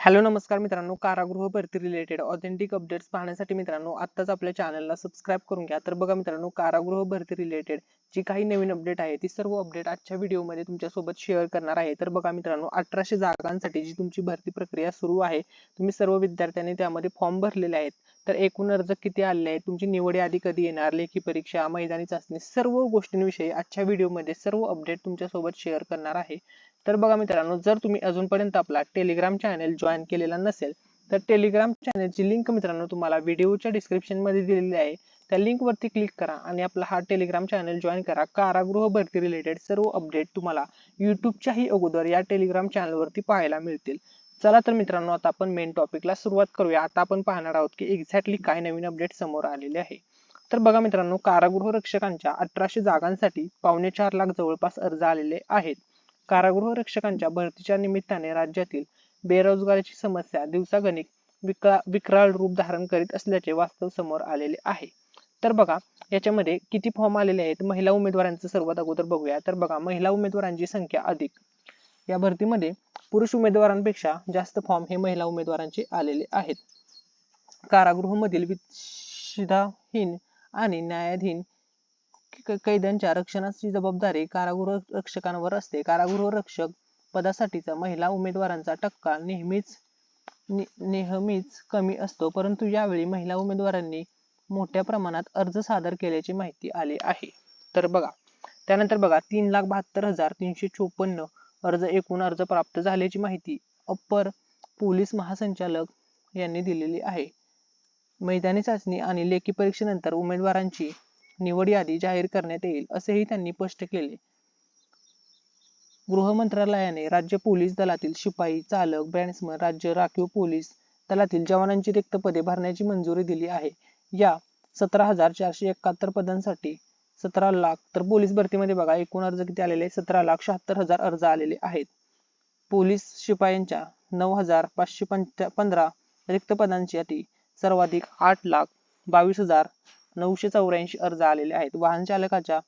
Hello नमस्कार मित्रांनो. कारागृह भरती रिलेटेड ऑथेंटिक अपडेट्स पाहण्यासाठी मित्रांनो आत्ताच आपल्या चॅनलला सबस्क्राईब करून घ्या. तर बघा मित्रांनो कारागृह भरती रिलेटेड जी काही नवीन अपडेट आहे ती सर्व अपडेट आजच्या व्हिडिओमध्ये तुमच्यासोबत शेअर करणार आहे. तर बघा मित्रांनो अठराशे जागांसाठी जी तुमची भरती प्रक्रिया सुरू आहे तुम्ही सर्व विद्यार्थ्यांनी त्यामध्ये फॉर्म भरलेले आहेत. तर एकूण अर्ज किती आले आहेत? तुमची निवड यादी कधी येणार? लेखी परीक्षा मैदानी चाचणी सर्व गोष्टींविषयी आजच्या व्हिडिओमध्ये सर्व अपडेट तुमच्यासोबत शेअर करणार आहे. तर बघा मित्रांनो जर तुम्ही अजूनपर्यंत आपला टेलिग्राम चॅनल जॉईन केलेला नसेल तर टेलिग्राम चॅनलची लिंक मित्रांनो तुम्हाला व्हिडिओच्या डिस्क्रिप्शनमध्ये दिलेली आहे. त्या लिंकवरती क्लिक करा आणि आपला हा टेलिग्राम चॅनल जॉईन करा. कारागृह भरती रिलेटेड सर्व अपडेट तुम्हाला युट्यूबच्याही अगोदर या टेलिग्राम चॅनलवरती पाहायला मिळतील. चला तर मित्रांनो आता आपण मेन टॉपिकला सुरुवात करूया. आता आपण पाहणार आहोत की एक्झॅक्टली काय नवीन अपडेट समोर आलेले आहे. तर बघा मित्रांनो कारागृह रक्षकांच्या अठराशे जागांसाठी पावणे चार लाख जवळपास अर्ज आलेले आहेत. कारागृह रक्षकांच्या भरतीच्या निमित्ताने राज्यातील बेरोजगारीची समस्या दिवसागणिक विक्रा विकराळ रूप धारण करीत असल्याचे वास्तव समोर आलेले आहे. तर बघा याच्यामध्ये किती फॉर्म आलेले आहेत? महिला उमेदवारांचं सर्वात अगोदर बघूया. तर बघा महिला उमेदवारांची संख्या अधिक. या भरतीमध्ये पुरुष उमेदवारांपेक्षा जास्त फॉर्म हे महिला उमेदवारांचे आलेले आहेत. कारागृहामधील विच्छिदाहीन आणि न्यायाधीन कैद्यांच्या रक्षणाची जबाबदारी कारागृह रक्षकांवर असते. कारागृह रक्षक पदासाठीचा महिला उमेदवारांचा टक्का नेहमीच नेहमीच कमी असतो. परंतु यावेळी महिला उमेदवारांनी मोठ्या प्रमाणात अर्ज सादर केल्याची माहिती आली आहे. तर बघा त्यानंतर बघा तीन लाख बहात्तर हजार तीनशे चोपन्न अर्ज एकूण अर्ज प्राप्त झाल्याची माहिती अप्पर पोलीस महासंचालक यांनी दिलेली आहे. मैदानी चाचणी आणि लेखी परीक्षेनंतर उमेदवारांची निवड यादी जाहीर करण्यात येईल असेही त्यांनी स्पष्ट केले. गृह मंत्रालयाने राज्य पोलीस दलातील शिपाई चालक बॅट्समन राज्य राखीव पोलीस दलातील जवानांची रिक्त पदे भरण्याची मंजुरी दिली आहे. या सतरा हजार चारशे एकाहत्तर पदांसाठी सतरा लाख तर पोलीस भरतीमध्ये बघा एकूण अर्ज किती आलेले सतरा लाख शहात्तर हजार अर्ज आलेले आहेत. पोलीस शिपायांच्या नऊ हजार पाचशे पंधरा रिक्त पदांसाठी सर्वाधिक आठ लाख बावीस हजार नऊशे चौऱ्याऐंशी अर्ज आलेले आहेत. वाहन चालकाच्या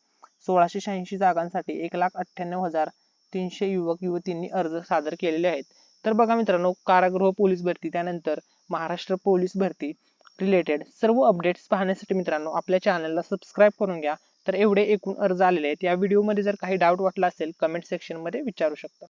सोळाशे शहाऐंशी जागांसाठी एक लाख अठ्ठ्याण्णव हजार तीनशे युवक युवतींनी अर्ज सादर केलेले आहेत. तर बघा मित्रांनो कारागृह पोलीस भरती त्यानंतर महाराष्ट्र पोलीस भरती रिलेटेड सर्व अपडेट्स पाहण्यासाठी मित्रांनो आपल्या चॅनलला सबस्क्राईब करून घ्या. तर एवढे एकूण अर्ज आलेले आहेत. या व्हिडिओमध्ये जर काही डाऊट वाटला असेल कमेंट सेक्शनमध्ये विचारू शकता.